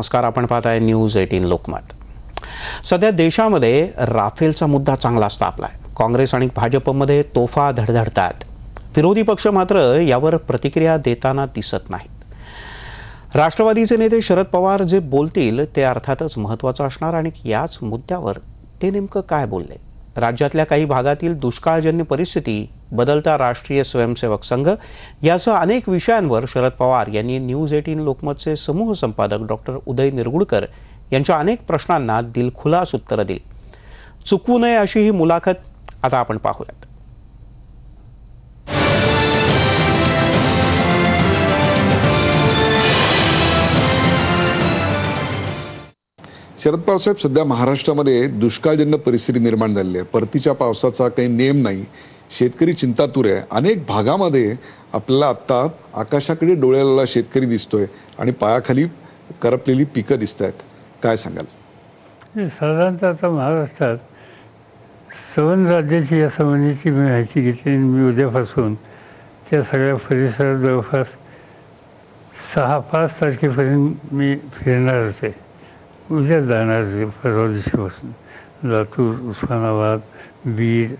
नमस्कार आपण पाहताय न्यूज एटीन लोकमत. सध्या देशामध्ये राफेलचा मुद्दा चांगलाच तापलाय काँग्रेस आणि भाजपमध्ये तोफा धडधडतात. विरोधी पक्ष मात्र यावर प्रतिक्रिया देताना दिसत नाहीत. राष्ट्रवादीचे नेते शरद पवार जे बोलतील ते अर्थातच महत्त्वाचं असणार आणि याच मुद्द्यावर ते नेमकं काय बोलले? राज्यातल्या काही भागातील दुष्काळजन्य परिस्थिती बदलता राष्ट्रीय स्वयंसेवक संघ यासह अनेक विषयांवर शरद पवार यांनी न्यूज एटीन लोकमतचे समूह संपादक डॉक्टर उदय निरगुडकर यांच्या अनेक प्रश्नांना दिलखुलास उत्तरं दिली. चुकवू नये अशी ही मुलाखत आता आपण पाहूयात. शरद पवारसाहेब सध्या महाराष्ट्रामध्ये दुष्काळजन्य परिस्थिती निर्माण झालेली आहे. परतीच्या पावसाचा काही नेम नाही. शेतकरी चिंतातूर आहे. अनेक भागामध्ये आपल्याला आत्ता आकाशाकडे डोळ्याला शेतकरी दिसतोय आणि पायाखाली करपलेली पिकं दिसत आहेत. काय सांगाल? साधारणतः आता महाराष्ट्रात सवन राज्याची या संबंधीची मी माहिती घेतली मी उद्यापासून त्या सगळ्या परिसरात जवळपास सहा पाच तारखेपर्यंत मी फिरणार आहे. उद्या जाणार परवा दिवशीपासून लातूर उस्मानाबाद बीड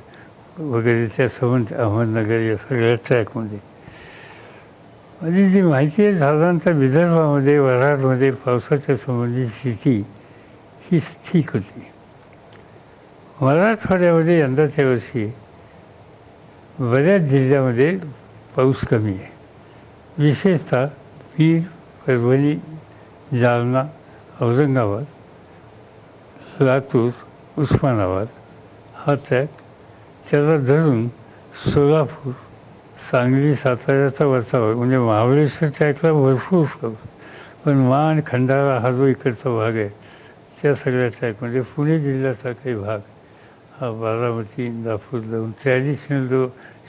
वगैरे त्या संबंध अहमदनगर या सगळ्या ट्रॅकमध्ये माझी जी माहिती आहे साधारणतः विदर्भामध्ये वऱ्हाडमध्ये पावसाच्या संबंधित स्थिती ही ठीक होती मराठवाड्यामध्ये यंदाच्या वर्षी बऱ्याच जिल्ह्यामध्ये पाऊस कमी आहे विशेषतः बीड परभणी जालना औरंगाबाद लातूर उस्मानाबाद हा ट्रॅक त्याला धरून सोलापूर सांगली साताऱ्याचा वरचा भाग म्हणजे महाबळेश्वर ट्रॅकला भरपूर पाऊस पण मा आणि खंडाळा हा जो इकडचा भाग आहे त्या सगळ्या ट्रॅकमध्ये म्हणजे पुणे जिल्ह्याचा काही भाग हा बारामती दापूर जाऊन ट्रॅडिशनल जो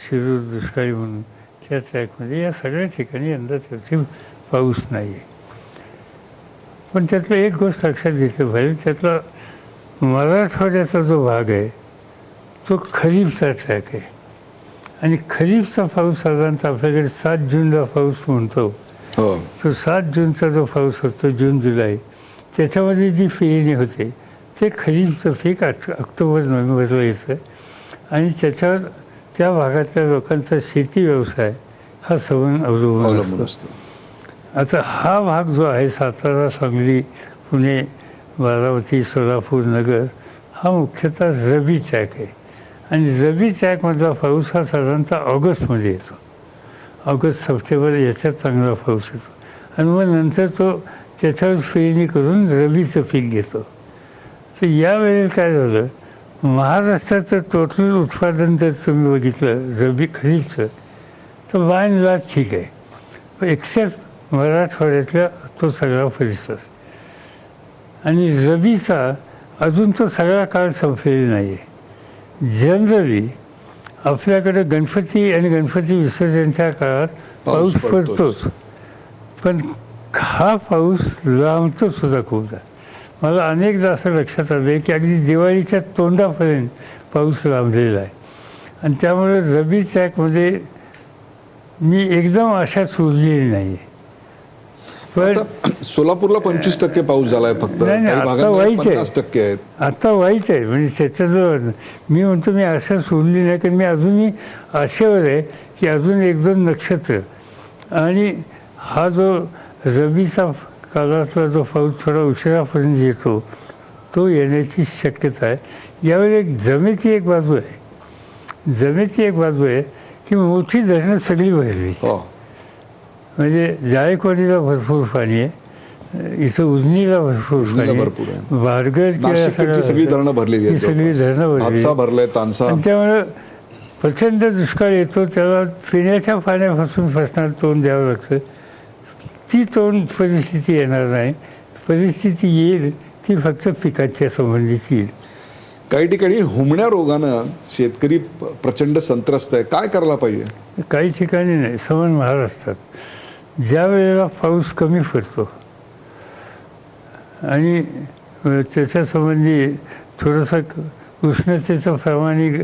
शिरूर दुष्काळी म्हणून त्या ट्रॅकमध्ये या सगळ्या ठिकाणी यंदा त्याची पाऊस नाही आहे पण त्यातलं एक गोष्ट लक्षात घेतलं पाहिजे त्यातला मराठवाड्याचा जो भाग आहे तो खरीपचा ट्रॅक आहे. आणि खरीपचा पाऊस साधारणतः आपल्याकडे सात जूनला पाऊस म्हणतो. हो. तो सात जूनचा जो पाऊस होतो जून जुलै त्याच्यामध्ये जी पेरणी होते ते खरीपचं पीक ऑक्टोबर नोव्हेंबरला येतं. आणि त्याच्यावर त्या भागातल्या लोकांचा शेती व्यवसाय हा सवन अवलंबून असतं. आता हा भाग जो आहे सातारा सांगली पुणे बारावती सोलापूर नगर हा मुख्यतः रबी चॅक आहे. आणि रबी चॅकमधला पाऊस हा साधारणतः ऑगस्टमध्ये येतो. ऑगस्ट सप्टेंबर याच्यात चांगला पाऊस येतो. आणि मग नंतर तो त्याच्यावर पेरणी करून रबीचं पीक घेतो. तर यावेळेला काय झालं? महाराष्ट्राचं टोटल उत्पादन जर तुम्ही बघितलं रबी खरीपचं तर बाय अँड ठीक आहे. एक्सेप्ट मराठवाड्यातला तो सगळा परिसर. आणि रबीचा अजून तो सगळा काळ संपलेला नाही आहे जनरली आपल्याकडे गणपती आणि गणपती विसर्जनच्या काळात पाऊस पडतोच. पण हा पाऊस लांबतो सुद्धा खूपदा मला अनेकदा असं लक्षात आलं आहे की अगदी दिवाळीच्या तोंडापर्यंत पाऊस लांबलेला आहे. आणि त्यामुळे रबी चॅकमध्ये मी एकदम आशा सोडलेली नाही आहे सोलापूरला पंचवीस टक्के पाऊस झालाय फक्त. आता वाईट आहे. आता वाईट आहे म्हणजे त्याच्याजवळ मी म्हणतो मी आशा सोडली नाही कारण मी अजूनही आशेवर आहे की अजून एक दोन नक्षत्र. आणि हा जो रबीचा काळातला जो पाऊस थोडा उशिरापर्यंत येतो तो येण्याची शक्यता आहे. यावेळी एक जमेची एक बाजू आहे. जमेची एक बाजू आहे की मोठी धरणं सगळी भरली. हो. म्हणजे जायकवाडीला भरपूर पाणी आहे. इथं उजनीला भरपूर पाणी भरपूर सगळी धरणं भरलेली आहेत सगळी जवळपास. धरणं भरली हातसा भरलाय तानसा. आणि त्यामुळे प्रचंड दुष्काळ येतो त्याला पिण्याच्या पाण्यापासून प्रश्नाला तोंड द्यावं लागतं. ती तोंड परिस्थिती येणार नाही. परिस्थिती येईल ती फक्त पिकाच्या संबंधीची येईल. काही ठिकाणी हुमण्या रोगानं शेतकरी प्रचंड संत्रस्त आहे. काय करायला पाहिजे? काही ठिकाणी नाही समान महाराष्ट्रात. ज्या वेळेला पाऊस कमी पडतो आणि त्याच्यासंबंधी थोडंसं उष्णतेचं प्रमाण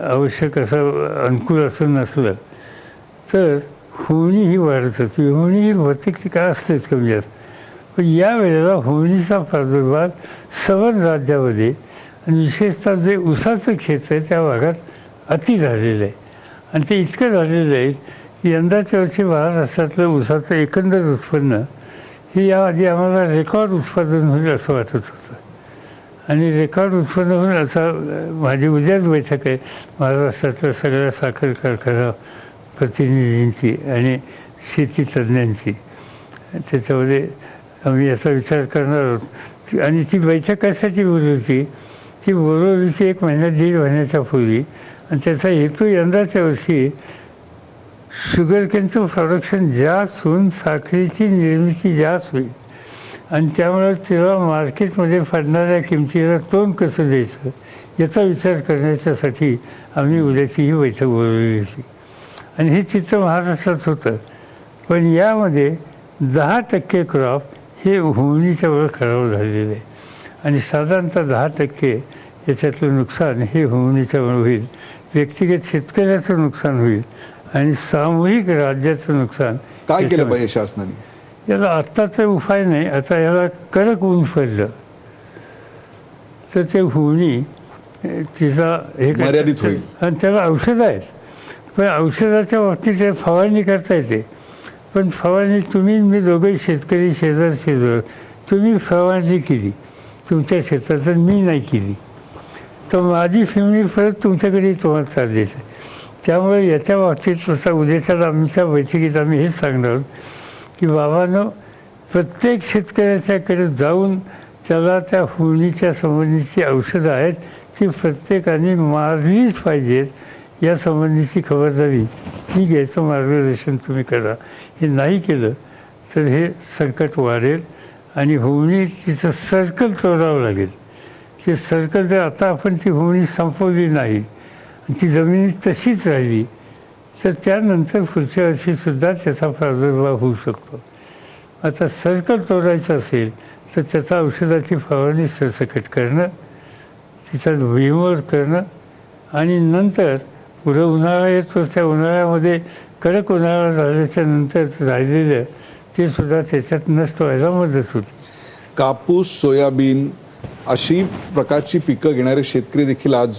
आवश्यक असं अनुकूल असं नसलं तर होणी ही वाढत होती. होणी ही बहुतेक काय असतेच कमी जास्त पण या वेळेला होळीचा प्रादुर्भाव सवन राज्यामध्ये आणि विशेषतः जे उसाचं खेत आहे त्या भागात अति झालेलं आहे. आणि ते इतकं झालेलं आहे यंदाच्या वर्षी महाराष्ट्रातलं उसाचं एकंदर उत्पन्न हे याआधी आम्हाला रेकॉर्ड उत्पादन होईल असं वाटत होतं. आणि रेकॉर्ड उत्पन्न होईल असा माझी उद्याच बैठक आहे. महाराष्ट्रातल्या सगळ्या साखर कारखाना प्रतिनिधींची आणि शेती तज्ज्ञांची. त्याच्यामध्ये आम्ही याचा विचार करणार आहोत. आणि ती बैठक कशाची बोलवली होती? ती बोलवली ती एक महिन्यात दीड महिन्याच्या पूर्वी. आणि त्याचा हेतू यंदाच्या वर्षी शुगरकेनचं प्रोडक्शन जास्त होऊन साखरेची निर्मिती जास्त होईल. आणि त्यामुळे तेव्हा मार्केटमध्ये पडणाऱ्या किमतीला तोंड कसं द्यायचं याचा विचार करण्याच्यासाठी आम्ही उद्याची ही बैठक बोलवली होती. आणि हे चित्र महाराष्ट्रात होतं. पण यामध्ये दहा टक्के क्रॉप हे होळीच्या खराब झालेलं. आहे आणि साधारणतः दहा टक्के याच्यातलं नुकसान हे होमनीच्यामुळे होईल. व्यक्तिगत शेतकऱ्याचं नुकसान होईल. आणि सामूहिक राज्याचं नुकसान काय केलं पाहिजे शासनाने? याला आत्ताचा उपाय नाही आता याला कडक ऊन पडलं. तर ते होणी तिचा हे मर्यादित होईल. आणि त्याला औषधं आहेत. पण औषधाच्या बाबतीत ते फवारणी करता येते. पण फवारणी तुम्ही मी दोघंही शेतकरी शेजार शेजार तुम्ही फवारणी केली. तुमच्या शेतात मी नाही केली. तर माझी फिमणी परत तुमच्याकडे तुम्हाला चालली त्यामुळे याच्या बाबतीत आता उद्याच्या आमच्या बैठकीत आम्ही हेच सांगणार आहोत की बाबानं प्रत्येक शेतकऱ्याच्याकडे जाऊन त्याला त्या होळीच्या संबंधीची औषधं आहेत ती प्रत्येकाने मारलीच पाहिजेत या संबंधीची खबरदारी ही घ्यायचं मार्गदर्शन तुम्ही करा. हे नाही केलं तर हे संकट वाढेल आणि होळी तिचं सर्कल तोडावं लागेल. ते सर्कल जर आता आपण ती होळी संपवली नाही ती जमीन तशीच राहिली तर त्यानंतर पुढच्या वर्षीसुद्धा त्याचा प्रादुर्भाव होऊ शकतो. आता सर्कल तोडायचं असेल तर त्याचा औषधाची फवारणी सरसकट करणं तिचा विमोर करणं आणि नंतर पुढं उन्हाळा येतो त्या उन्हाळ्यामध्ये कडक उन्हाळा झाल्याच्यानंतर राहिलेलं ते सुद्धा त्याच्यात नष्ट व्हायला मदत होती. कापूस सोयाबीन अशी प्रकारची पिकं घेणारे शेतकरी देखील आज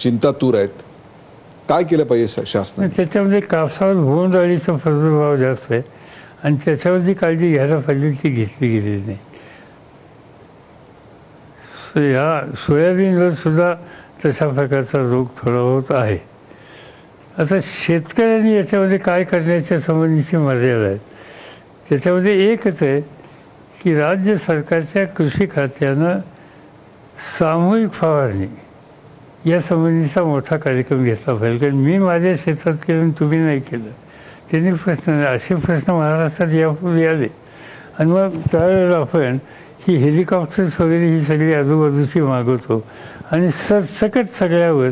चिंतातूर आहेत. काय केलं पाहिजे शा- शासनाने? त्याच्यामध्ये कापसावर होऊन अळीचा प्रादुर्भाव जास्त आहे. आणि त्याच्यावर जी काळजी घ्यायला पाहिजे ती घेतली गेलेली नाही. सो ह्या सोयाबीनवर सुद्धा तशा प्रकारचा रोग थोडा होत आहे. आता शेतकऱ्यांनी याच्यामध्ये काय करण्याच्या संबंधीची मर्यादा आहे त्याच्यामध्ये एकच आहे की राज्य सरकारच्या कृषी खात्यानं सामूहिक फवारणी या संबंधीचा मोठा कार्यक्रम घेतला पाहिजे. कारण मी माझ्या शेतात केलं आणि तुम्ही नाही केलं. त्यांनी प्रश्न असे प्रश्न महाराष्ट्रात यापूर्वी आले. आणि मग त्यावेळेला आपण ही हेलिकॉप्टर्स वगैरे ही सगळी आजूबाजूची मागवतो आणि सरसकट सगळ्यावर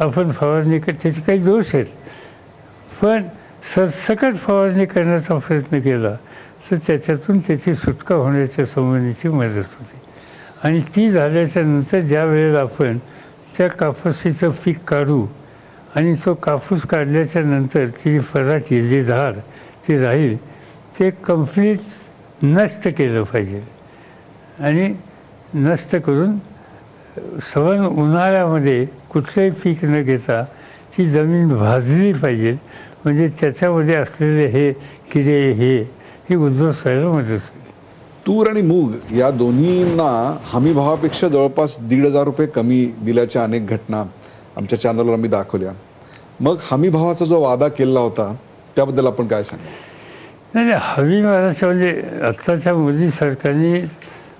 आपण फवारणी कर त्याचे काही दोष आहेत. पण सरसकट फवारणी करण्याचा प्रयत्न केला तर त्याच्यातून त्याची सुटका होण्याच्या संबंधीची मदत होते. आणि ती झाल्याच्यानंतर ज्या वेळेला आपण त्या कापसीचं पीक काढू आणि तो कापूस काढल्याच्या नंतर ती फराटी जी झाड ती राहील ते कंप्लीट नष्ट केलं पाहिजे. आणि नष्ट करून सवन उन्हाळ्यामध्ये कुठलंही पीक न घेता ती जमीन भाजली पाहिजे. म्हणजे त्याच्यामध्ये असलेले हे किडे हे ही उद्ध्वस्त व्हायला मदत होईल तूर आणि मूग या दोन्हींना हमी भावापेक्षा जवळपास दीड हजार रुपये कमी दिल्याच्या अनेक घटना आमच्या चॅनलवर आम्ही दाखवल्या. मग हमी भावाचा जो वादा केला होता त्याबद्दल आपण काय सांगा? नाही नाही हमी भावाच्या म्हणजे आत्ताच्या मोदी सरकारने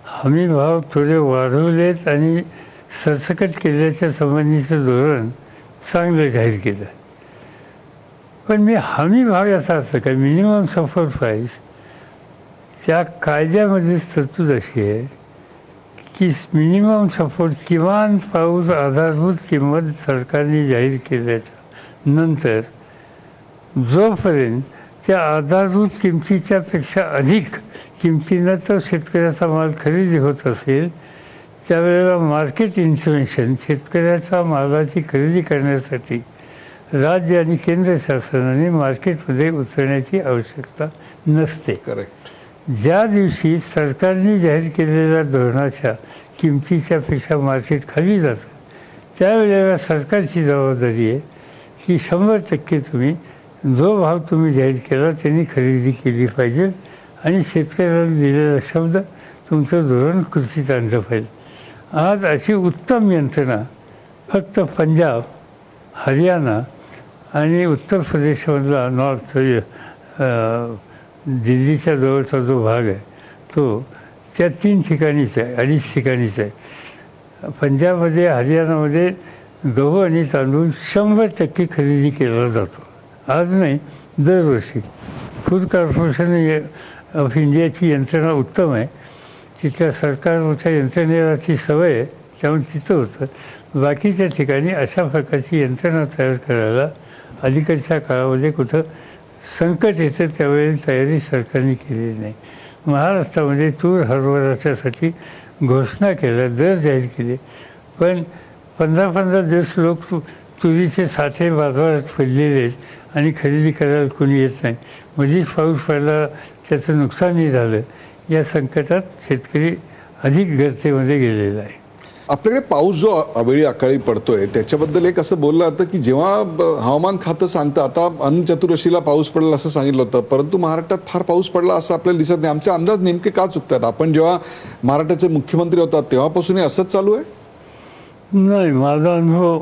हमी भाव थोडे वाढवलेत आणि सरसकट केल्याच्या संबंधीचं धोरण चांगलं जाहीर केलं. पण मी हमी भाव याचा अर्थ काय? मिनिमम सपोर्ट प्राईस त्या कायद्यामध्ये तरतूद अशी आहे की मिनिमम सपोर्ट किमान पाऊस आधारभूत किंमत सरकारने जाहीर केल्याच्यानंतर जोपर्यंत त्या आधारभूत किमतीच्या पेक्षा अधिक किमतीनं तो शेतकऱ्याचा माल खरेदी होत असेल त्यावेळेला मार्केट इन्फ्लेशन शेतकऱ्याचा मालाची खरेदी करण्यासाठी राज्य आणि केंद्र शासनाने मार्केटमध्ये उतरण्याची आवश्यकता नसते. करेक्ट ज्या दिवशी सरकारने जाहीर केलेल्या धोरणाच्या किमतीच्या पेक्षा मार्केट खाली जातं त्यावेळेला सरकारची जबाबदारी आहे की शंभर टक्के तुम्ही जो भाव तुम्ही जाहीर केला त्यांनी खरेदी केली पाहिजे आणि शेतकऱ्याला दिलेला शब्द तुमचं धोरण कृतीत आणलं पाहिजे. आज अशी उत्तम यंत्रणा फक्त पंजाब हरियाणा आणि उत्तर प्रदेशमधला नॉर्थ दिल्लीच्या जवळचा जो भाग आहे तो त्या तीन ठिकाणीच आहे अडीच ठिकाणीच आहे. पंजाबमध्ये हरियाणामध्ये गहू आणि तांदूळ शंभर टक्के खरेदी केला जातो. आज नाही दरवर्षी. फूड कॉर्पोरेशन ऑफ इंडियाची यंत्रणा उत्तम आहे. तिथल्या सरकारच्या यंत्रणेला ती सवय आहे त्यामुळे तिथं होतं. बाकीच्या ठिकाणी अशा प्रकारची यंत्रणा तयार करायला अलीकडच्या काळामध्ये कुठं संकट येतं त्यावेळी तयारी सरकारने केलेली नाही. महाराष्ट्रामध्ये तूर हरभराच्यासाठी घोषणा केल्या दर जाहीर केले. पण पंधरा पंधरा दिवस लोक तुरीचे साठे बाजारात पडलेले आहेत आणि खरेदी करायला कोणी येत नाही. मध्येच पाऊस पडला त्याचं नुकसानही झालं. या संकटात शेतकरी अधिक गर्तेमध्ये गेलेला आहे. आपल्याकडे पाऊस जो अवेळी अकाळी पडतोय त्याच्याबद्दल एक असं बोललं जातं की जेव्हा ब- हवामान खातं सांगतं आता अन्न चतुर्दशीला पाऊस पडला असं सांगितलं होतं परंतु महाराष्ट्रात फार पाऊस पडला असं आपल्याला दिसत नाही. आमचे अंदाज नेमके का चुकतात? आपण जेव्हा महाराष्ट्राचे मुख्यमंत्री होतात तेव्हापासून हे असंच चालू आहे? नाही माझा अनुभव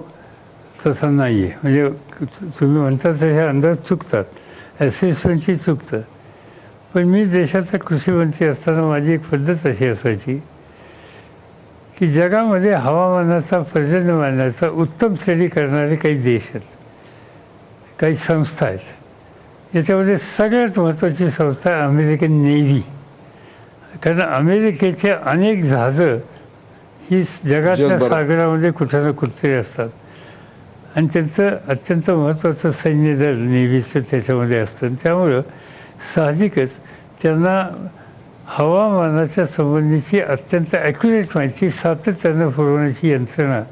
तसा नाही आहे म्हणजे तुम्ही म्हणता तसे अंदाज चुकतात. असेसमेंटची चुकतात पण मी देशाचा कृषीमंत्री असताना माझी एक पद्धत अशी असायची की जगामध्ये हवामानाचा पर्जन्यमानाचा उत्तम स्टडी करणारे काही देश आहेत. काही संस्था आहेत. याच्यामध्ये सगळ्यात महत्त्वाची संस्था आहे अमेरिकन नेव्ही. कारण अमेरिकेचे अनेक जहाजं ही जगातल्या जगभरात. सागरामध्ये कुठं ना कुठेतरी असतात. आणि त्यांचं अत्यंत महत्त्वाचं सैन्य दल नेव्हीचं त्याच्यामध्ये असतं. त्यामुळं साहजिकच त्यांना हवामानाच्या संबंधीची अत्यंत ॲक्युरेट माहिती सातत्यानं पुरवण्याची यंत्रणा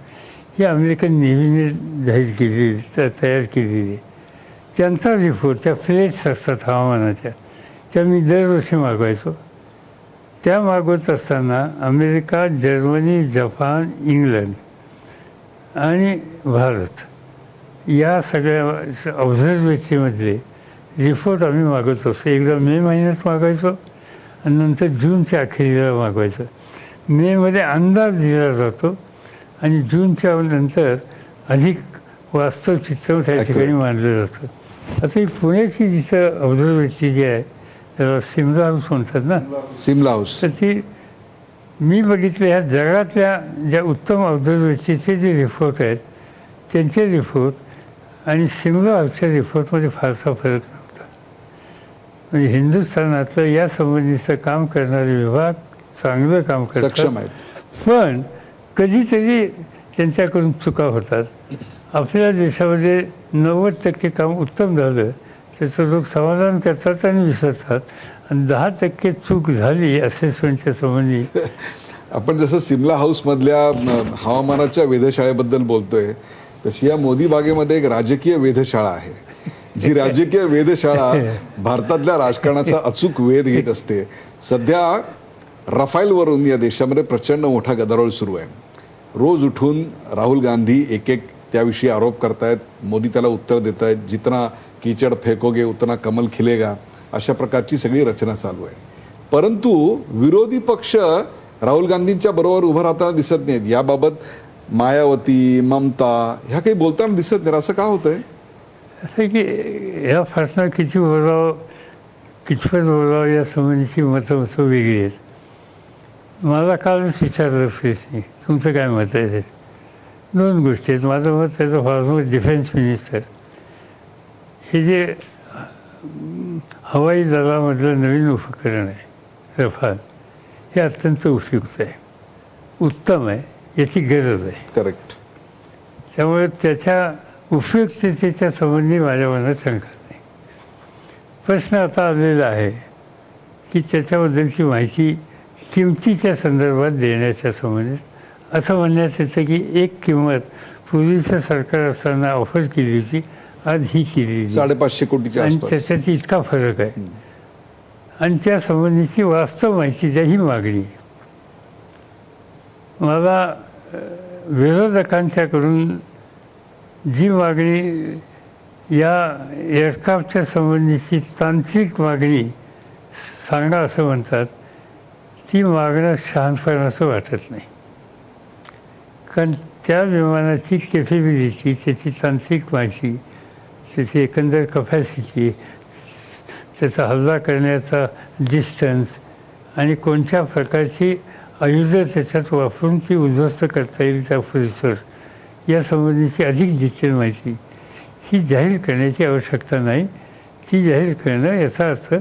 ही अमेरिकन नेव्हीने जाहीर केलेली त- तयार केलेली. त्यांचा रिपोर्ट त्या फ्लेट्स असतात हवामानाच्या. त्या मी दरवर्षी मागवायचो. त्या मागवत असताना अमेरिका जर्मनी जपान इंग्लंड आणि भारत या सगळ्या ऑब्झर्वेटरीमधले रिपोर्ट आम्ही मागवत असतो. एकदा मे महिन्यात मागायचो आणि नंतर जूनच्या अखेरीला मागवायचं. मेमध्ये अंदाज दिला जातो आणि जूनच्या नंतर अधिक वास्तव चित्र त्या ठिकाणी मांडलं जातं. आता ही पुण्याची जिथं ऑब्झर्वेटरी जी आहे त्याला सिमला हाऊस म्हणतात ना? सिमला हाऊस. तर ती मी बघितले ह्या जगातल्या ज्या उत्तम ऑब्झर्वेटरीचे जे रिपोर्ट आहेत त्यांचे रिपोर्ट आणि सिमला हाऊसच्या रिपोर्टमध्ये फारसा फरक नव्हता म्हणजे हिंदुस्थानातलं या संबंधीचं काम करणारे विभाग चांगलं काम सक्षम करतात आहेत. पण कधीतरी त्यांच्याकडून चुका होतात. आपल्या देशामध्ये नव्वद टक्के काम उत्तम झालं त्याचं लोक समाधान करतात आणि विसरतात. आणि दहा टक्के चूक झाली असेसमेंटच्या संबंधी. आपण जसं सिमला हाऊस मधल्या अ, हवामानाच्या वेधशाळेबद्दल बोलतोय तशी या मोदी बागेमध्ये एक राजकीय वेधशाळा आहे. जी राजकीय वेधशाळा भारतातल्या राजकारणाचा अचूक वेध घेत असते. सध्या रफाईलवरून या देशामध्ये प्रचंड मोठा गदारोळ सुरू आहे. रोज उठून राहुल गांधी एक एक त्याविषयी आरोप करतायत. मोदी त्याला उत्तर देत आहेत जितना कीचड फेकोगे उतना कमल खिलेगा अशा प्रकारची सगळी रचना चालू आहे. परंतु विरोधी पक्ष राहुल गांधींच्या बरोबर उभं राहताना दिसत नाहीत. याबाबत मायावती ममता ह्या काही बोलताना दिसत नाही असं का होतंय? असं की ह्या फासणार किती बोलावं कितपत बोलावं या संबंधीची मतं मतं वेगळी आहेत. मला कालच विचारलं प्रेसने तुमचं काय मत आहे? ते दोन गोष्टी आहेत. माझं मत त्याचं फॉर्मर डिफेन्स मिनिस्टर हे जे हवाई दलामधलं नवीन उपकरण आहे रफाल हे अत्यंत उपयुक्त आहे. उत्तम आहे. याची गरज आहे. करेक्ट त्यामुळे त्याच्या उपयुक्ततेच्या संबंधी माझ्या मनात शंका नाही. प्रश्न आता आलेला आहे की त्याच्याबद्दलची माहिती किमतीच्या संदर्भात देण्याच्या संबंधित असं म्हणण्यात येतं की एक किंमत पूर्वीचं सरकार असताना ऑफर केली होती आज ही केली साडेपाचशे कोटीच्या आणि त्याच्यात इतका फरक आहे. आणि त्या संबंधीची वास्तव माहिती द्या ही मागणी आहे. मला विरोधकांच्याकडून जी मागणी या एअरक्राफ्टच्या संबंधीची तांत्रिक मागणी सांगा असं म्हणतात ती मागणं असं वाटत नाही. कारण त्या विमानाची केपेबिलिटी त्याची तांत्रिक माहिती त्याची एकंदर कपॅसिटी त्याचा हल्ला करण्याचा डिस्टन्स आणि कोणत्या प्रकारची आयुधं त्याच्यात वापरून ती उद्ध्वस्त करता येईल त्या परिसर या संबंधीची अधिक डिटेल माहिती. ही जाहीर करण्याची आवश्यकता नाही. ती जाहीर करणं याचा अर्थ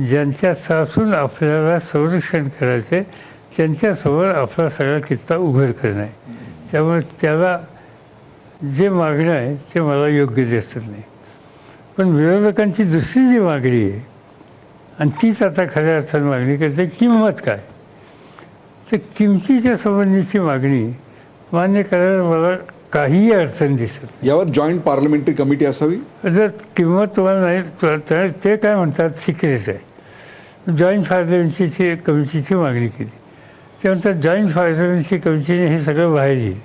ज्यांच्या सासून आपल्याला संरक्षण करायचे त्यांच्यासमोर आपला सगळा किस्सा उघड करणं आहे. त्यामुळे त्याला जे मागणं आहे ते मला योग्य दिसत नाही. पण विरोधकांची दुसरी जी मागणी आहे आणि तीच आता खऱ्या अर्थानं मागणी करते किंमत काय? तर किमतीच्या संबंधीची मागणी मान्य करायला मला काहीही अडचण दिसत. यावर जॉईंट पार्लमेंटरी कमिटी असावी? जर किंमत तुम्हाला नाही तर ते काय म्हणतात सिक्रेट आहे. जॉईंट पार्लमेंटची कमिटीची मागणी केली. ते म्हणतात जॉईंट पार्लमेंटची कमिटीने हे सगळं बाहेर येईल.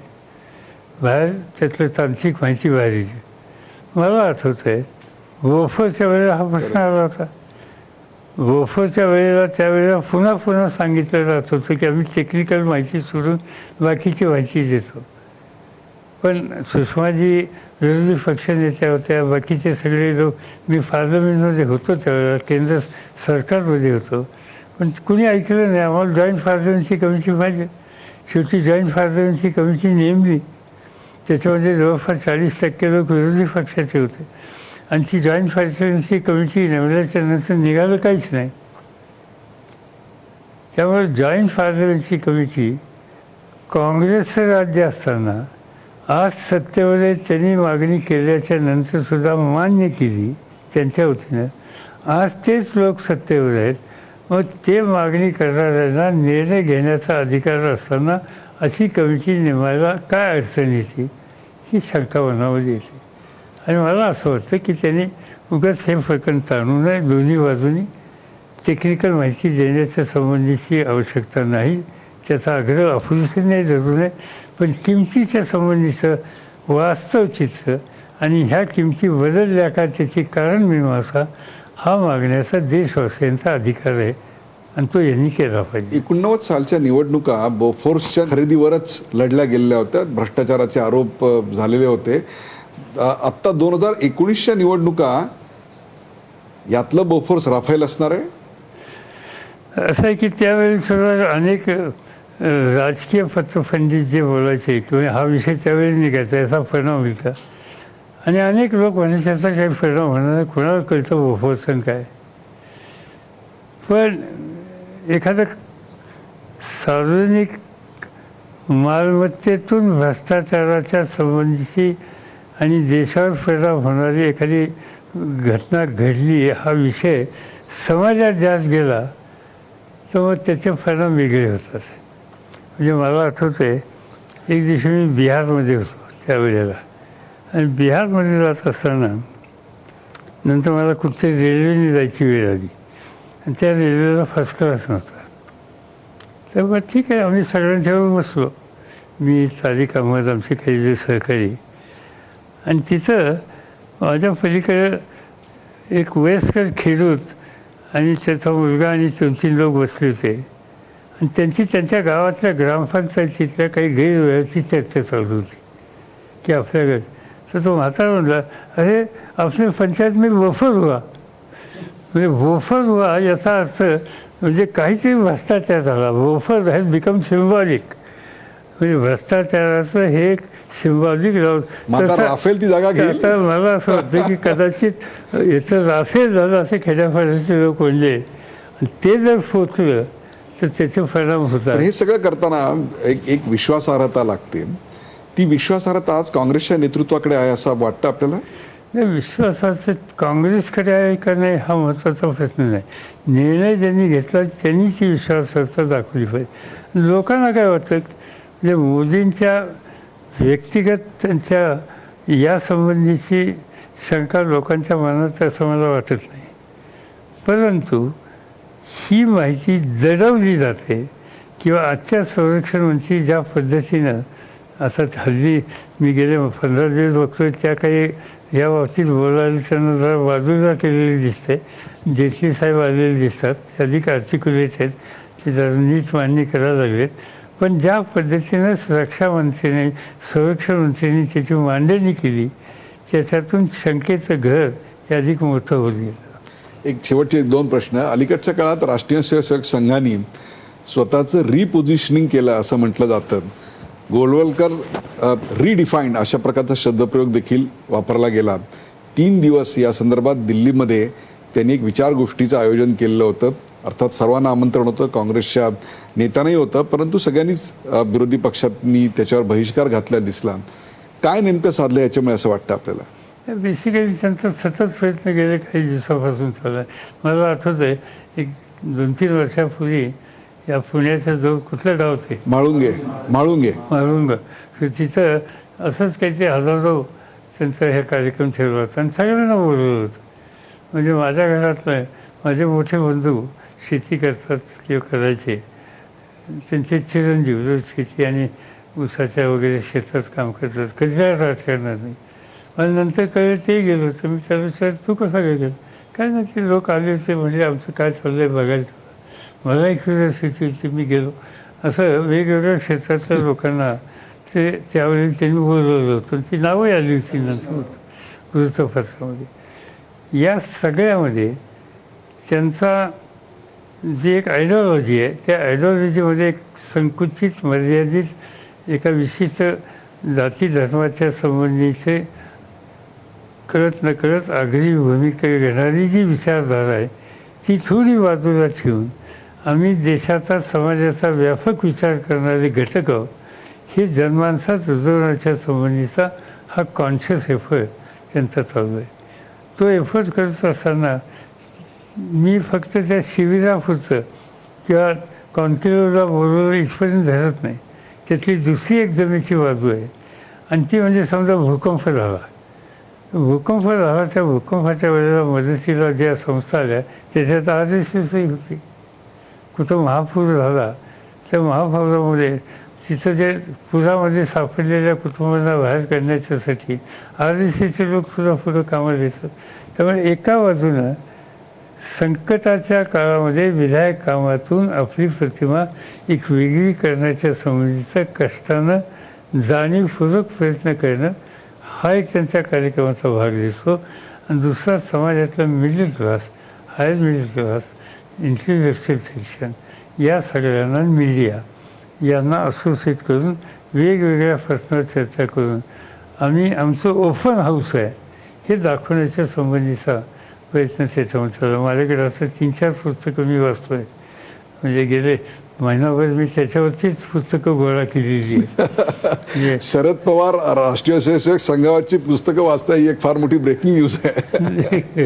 बाहेर त्यातलं तांत्रिक माहिती बाहेर येईल. मला आठवतं आहे वोफरच्या वेळेला हा प्रश्न आला होता. गोफरच्या वेळेला त्यावेळेला पुन्हा पुन्हा सांगितलं जात होतं की आम्ही टेक्निकल माहिती सोडून बाकीची माहिती देतो. पण सुषमाजी विरोधी पक्षनेत्या होत्या बाकीचे सगळे लोक मी पार्लमेंटमध्ये होतो त्यावेळेला केंद्र सरकारमध्ये होतो. पण कुणी ऐकलं नाही आम्हाला जॉईंट पार्लमेंटची कमिटी पाहिजे. शेवटी जॉईंट पार्लमेंटची कमिटी नेमली. त्याच्यामध्ये जवळपास चाळीस टक्के लोक विरोधी पक्षाचे होते. आणि ती जॉईंट पार्लमेंटची कमिटी नेमल्याच्या नंतर निघालं काहीच नाही. त्यामुळे जॉईंट पार्लमेंटची कमिटी काँग्रेसचं राज्य असताना आज सत्तेमध्ये त्यांनी मागणी केल्याच्या नंतरसुद्धा मान्य केली त्यांच्या वतीनं. आज तेच लोक सत्तेवर आहेत. मग ते मागणी करणाऱ्यांना निर्णय घेण्याचा अधिकार असताना अशी कमिटी नेमायला काय अडचण येते? ही शंका मनामध्ये येते. आणि मला असं वाटतं की त्यांनी उगाच हे प्रकरण ताणू नये दोन्ही बाजूनी टेक्निकल माहिती देण्याच्या संबंधीची आवश्यकता नाही त्याचा आग्रह अपुरीने धरू नये पण किमतीच्या संबंधीचं वास्तव चित्र आणि ह्या किमती बदलल्या का त्याची कारण मीमांसा हा मागण्याचा देशवासियांचा अधिकार आहे आणि तो यांनी केला पाहिजे एकोणनव्वद सालच्या निवडणुका बोफोर्सच्या खरेदीवरच लढल्या गेलेल्या होत्या भ्रष्टाचाराचे आरोप झालेले होते आत्ता दोन हजार एकोणीसच्या निवडणुका यातलं बोफोर्स राफेल असणार आहे? असं आहे की त्यावेळी सुद्धा अनेक राजकीय पत्रपंडित जे बोलायचे किंवा हा विषय त्यावेळी निघायचा याचा परिणाम होईल का? आणि अनेक लोक म्हणायचे याचा काही परिणाम होणार नाही कोणाला कळतं बोफोर्सन काय? पण एखादं सार्वजनिक मालमत्तेतून भ्रष्टाचाराच्या संबंधीची आणि देशावर परिणाम होणारी एखादी घटना घडली हा विषय समाजात जास्त गेला तर मग त्याचे परिणाम वेगळे होतात. म्हणजे मला आठवतं आहे एक दिवशी मी बिहारमध्ये होतो त्यावेळेला आणि बिहारमध्ये जात असताना नंतर मला कुठे रेल्वेने जायची वेळ आली. आणि त्या रेल्वेला फर्स्ट क्लास नव्हता. तर मग ठीक आहे आम्ही सगळ्यांच्यावर बसलो. मी तारिक अहमद आमचे काही जे सहकारी आणि तिथं माझ्या पलीकडं एक वयस्कर खेडूत आणि त्याचा मुलगा आणि दोन तीन लोक बसले होते. आणि त्यांची त्यांच्या गावातल्या ग्रामपंचायतीतल्या काही गैरव्यवस्थित चर्चा चालू होती. की आपल्याकडे तर तो म्हातारा म्हणला अरे आपल्या पंचायत मी वफर हुआ. म्हणजे वोफर हुआ याचा अर्थ म्हणजे काहीतरी भ्रष्टाचार झाला. Bofors has become symbolic. म्हणजे भ्रष्टाचाराचं हे एक मग आता राफेल ती जागा घेईल? आता मला असं वाटतं की कदाचित याचं राफेल झालं असे खेड्यापाड्याचे लोक म्हणले आणि ते जर पोचलं तर त्याचे परिणाम होतात हे सगळं करताना एक एक विश्वासार्हता लागते. ती विश्वासार्हता आज काँग्रेसच्या नेतृत्वाकडे आहे असं वाटतं आपल्याला? नाही विश्वासाचं काँग्रेसकडे आहे का नाही हा महत्त्वाचा प्रश्न नाही. निर्णय ज्यांनी घेतला त्यांनी ती विश्वासार्हता दाखवली पाहिजे. लोकांना काय वाटतं म्हणजे मोदींच्या व्यक्तिगत त्यांच्या यासंबंधीची शंका लोकांच्या मनात असं मला वाटत नाही. परंतु ही माहिती दडवली जाते किंवा आजच्या संरक्षण मंत्री ज्या पद्धतीनं आता हल्ली मी गेले पंधरा दिवस बघतोय त्या काही या बाबतीत बोलायला त्यांना जरा बाजूला केलेली दिसते. जेटली साहेब आलेले दिसतात अधिक आर्टिक्युलेट आहेत ते जरा नीट मान्य करायला लागलेत. पण ज्या पद्धतीनं रक्षामंत्रीने संरक्षण मंत्र्यांनी त्याची मांडणी केली त्याच्यातून शंकेचं घर हे अधिक मोठं होत गेलं. एक शेवटचे एक दोन प्रश्न. अलीकडच्या काळात राष्ट्रीय स्वयंसेवक संघाने स्वतःचं रिपोझिशनिंग केलं असं म्हटलं जातं. गोलवलकर रिडिफाईंड अशा प्रकारचा शब्दप्रयोग देखील वापरला गेला. तीन दिवस या संदर्भात दिल्लीमध्ये त्यांनी एक विचारगोष्ठीचं आयोजन केलेलं होतं. अर्थात सर्वांना आमंत्रण होतं काँग्रेसच्या नेत्यांनाही होतं परंतु सगळ्यांनीच विरोधी पक्षांनी त्याच्यावर बहिष्कार घातला दिसला. काय नेमकं साधलं याच्यामुळे असं वाटतं आपल्याला? बेसिकली त्यांचा सतत प्रयत्न गेले काही दिवसापासून चालू आहे मला आठवत आहे एक दोन तीन वर्षापूर्वी या पुण्याच्या जवळ कुठलं गाव ते म्हाळुंगे म्हाळुंगे मारुंग तर तिथं असंच काहीतरी हजारो त्यांचा हे कार्यक्रम ठेवला होता आणि सगळ्यांना बोलवलं होतं. म्हणजे माझ्या घरातलं माझे मोठे बंधू शेती करतात किंवा करायचे. त्यांचे चिरंजीव जो शेती आणि ऊसाच्या वगैरे शेतात काम करतात कधी राजकारणात नाही. आणि नंतर कळलं ते गेलो तर मी त्याला विचार तू कसा काय गेलो? काय नाही ते लोक आले होते म्हणजे आमचं काय चाललं आहे बघायचं. मला एक क्युरियोसिटी होती मी गेलो. असं वेगवेगळ्या क्षेत्रातल्या लोकांना ते त्यावेळी त्यांनी बोलवलं होतं. ती नावंही आली होती नंतर वृत्तपत्रामध्ये या सगळ्यामध्ये त्यांचा जी एक आयडिओलॉजी आहे त्या आयडिओलॉजीमध्ये एक संकुचित मर्यादित एका विशिष्ट जाती धर्माच्या संबंधीचे कळत नकळत आगरी भूमिका घेणारी जी विचारधारा आहे ती थोडी बाजूला ठेवून आम्ही देशाचा समाजाचा व्यापक विचार करणारे घटक हे जनमानसात रुजवण्याच्या संबंधीचा हा कॉन्शियस एफर्ट त्यांचा चालू आहे. तो एफर्ट करत असताना मी फक्त त्या शिबिरापुरतं किंवा कॉन्क्लेव्हला बरोबर इथपर्यंत धरत नाही. त्यातली दुसरी एक जमेची बाजू आहे. आणि ती म्हणजे समजा भूकंप झाला भूकंप झाला त्या भूकंपाच्या वेळेला मदतीला ज्या संस्था आल्या त्याच्यात आर एस होती. कुठं महापूर झाला त्या महापुरामध्ये तिथं जे पुरामध्ये सापडलेल्या कुटुंबांना बाहेर काढण्याच्यासाठी आर एस सीचे लोक सुद्धा पुढं कामाला येतात. त्यामुळे एका बाजूनं संकटाच्या काळामध्ये विधायक कामातून आपली प्रतिमा एक वेगळी करण्याच्या संबंधीचा कष्टानं जाणीवपूर्वक प्रयत्न करणं हा एक त्यांच्या कार्यक्रमाचा भाग दिसतो. आणि दुसरा समाजातला middle class higher middle class intellectual section या सगळ्यांना मीडिया यांना असोसिएट करून वेगवेगळ्या प्रश्नावर चर्चा करून आम्ही आमचं ओपन हाऊस आहे हे दाखवण्याच्या संबंधीचा प्रयत्न आहे. माझ्याकडे असं तीन चार पुस्तकं मी वाचतोय. म्हणजे गेले महिनाभर मी त्याच्यावरचीच पुस्तकं गोळा केलेली आहे म्हणजे शरद पवार राष्ट्रीय स्वयंसेवक संघाची पुस्तकं वाचता ही एक फार मोठी ब्रेकिंग न्यूज आहे.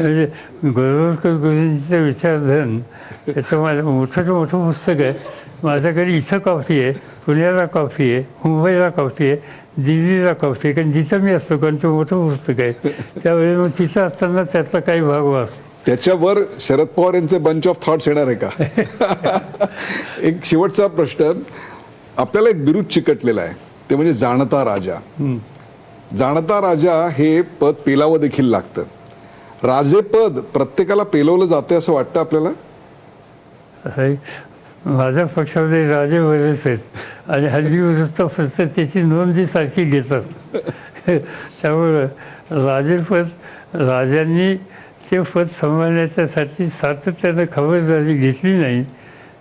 म्हणजे गोरवलकर गुरुजींचं विचारधन त्याचं माझं मोठंच मोठं पुस्तक आहे. माझ्याकडे इथं कॉफी आहे पुण्याला कॉफी आहे मुंबईला कॉफी आहे. दिल्लीला आहे. कारण जिथं मी असतो कारण ते मोठं पुस्तक आहे त्यावेळी मग तिथं असताना त्यातला काही भाग वाचतो. त्याच्यावर शरद पवार यांचे बंच ऑफ थॉट्स येणार आहे का? एक शेवटचा प्रश्न. आपल्याला एक बिरुद चिकटलेला आहे. ते म्हणजे जाणता राजा. जाणता राजा हे पद पेलावं देखील लागतं. राजेपद प्रत्येकाला पेलवलं जाते असं वाटतं आपल्याला? माझ्या पक्षामध्ये राजे वरच आहेत आणि हल्ली फक्त त्याची नोंदी सारखी घेतात त्यामुळं राजेपद राजांनी ते पद सांभाळण्याच्यासाठी सातत्यानं खबरदारी घेतली नाही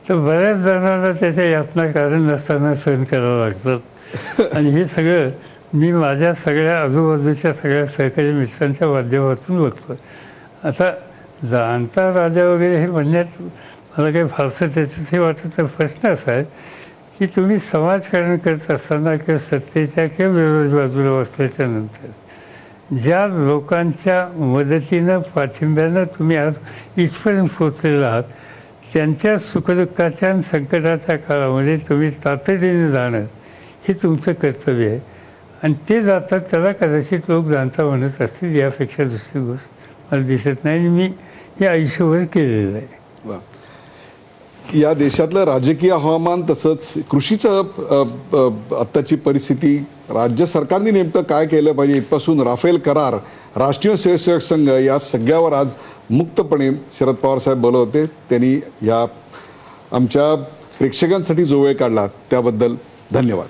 तर बऱ्याच जणांना त्याच्या यातना कारण नसताना सहन करावं लागतात आणि हे सगळं मी माझ्या सगळ्या आजूबाजूच्या सगळ्या सहकारी मित्रांच्या माध्यमातून बघतो आता जाणता राजा वगैरे हे म्हणण्यात मला काही फारसं त्याचं हे वाटत तर प्रश्न असा आहे की तुम्ही समाजकारण करत असताना किंवा सत्तेच्या किंवा विरोधी बाजूला बसल्याच्या नंतर ज्या लोकांच्या मदतीनं पाठिंब्यानं तुम्ही आज इथपर्यंत पोचलेला आहात त्यांच्या सुखदुःखाच्या आणि संकटाच्या काळामध्ये तुम्ही तातडीने जाणं हे तुमचं कर्तव्य आहे. आणि ते जातात त्याला कदाचित लोक जाणता म्हणत असतील यापेक्षा दुसरी गोष्ट मला दिसत नाही आणि मी हे आयुष्यभर केलेलं आहे. या देशातलं राजकीय हवामान तसंच कृषीचं आत्ताची परिस्थिती राज्य सरकारने नेमकं काय केलं पाहिजे इथपासून राफेल करार राष्ट्रीय स्वयंसेवक संघ या सगळ्यावर आज मुक्तपणे शरद पवार साहेब बोलवते होते. त्यांनी या आमच्या प्रेक्षकांसाठी जो वेळ काढला त्याबद्दल धन्यवाद.